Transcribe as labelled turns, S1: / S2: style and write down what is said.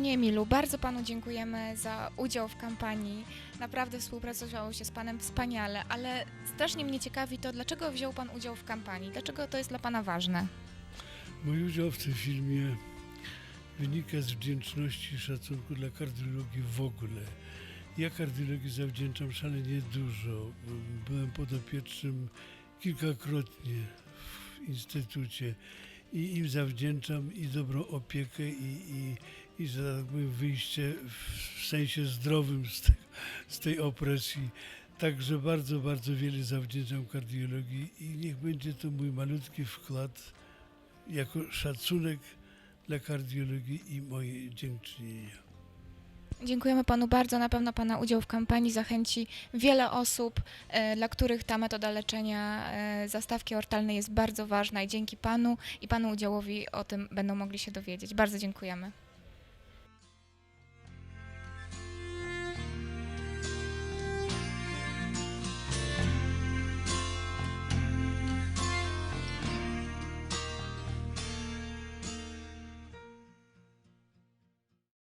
S1: Panie Emilu, bardzo Panu dziękujemy za udział w kampanii. Naprawdę współpracowało się z Panem wspaniale, ale strasznie mnie ciekawi to, dlaczego wziął Pan udział w kampanii? Dlaczego to jest dla Pana ważne?
S2: Mój udział w tym filmie wynika z wdzięczności i szacunku dla kardiologii w ogóle. Ja kardiologii zawdzięczam szalenie dużo. Byłem podopiecznym kilkakrotnie w instytucie i im zawdzięczam i dobrą opiekę i, i, i że tak powiem, wyjście w sensie zdrowym z, te, z tej opresji. Także bardzo, bardzo wiele zawdzięczam kardiologii i niech będzie to mój malutki wkład jako szacunek dla kardiologii i moje dziękczynienia.
S1: Dziękujemy Panu bardzo. Na pewno Pana udział w kampanii zachęci wiele osób, e, dla których ta metoda leczenia e, zastawki ortalnej jest bardzo ważna i dzięki Panu i Panu udziałowi o tym będą mogli się dowiedzieć. Bardzo dziękujemy.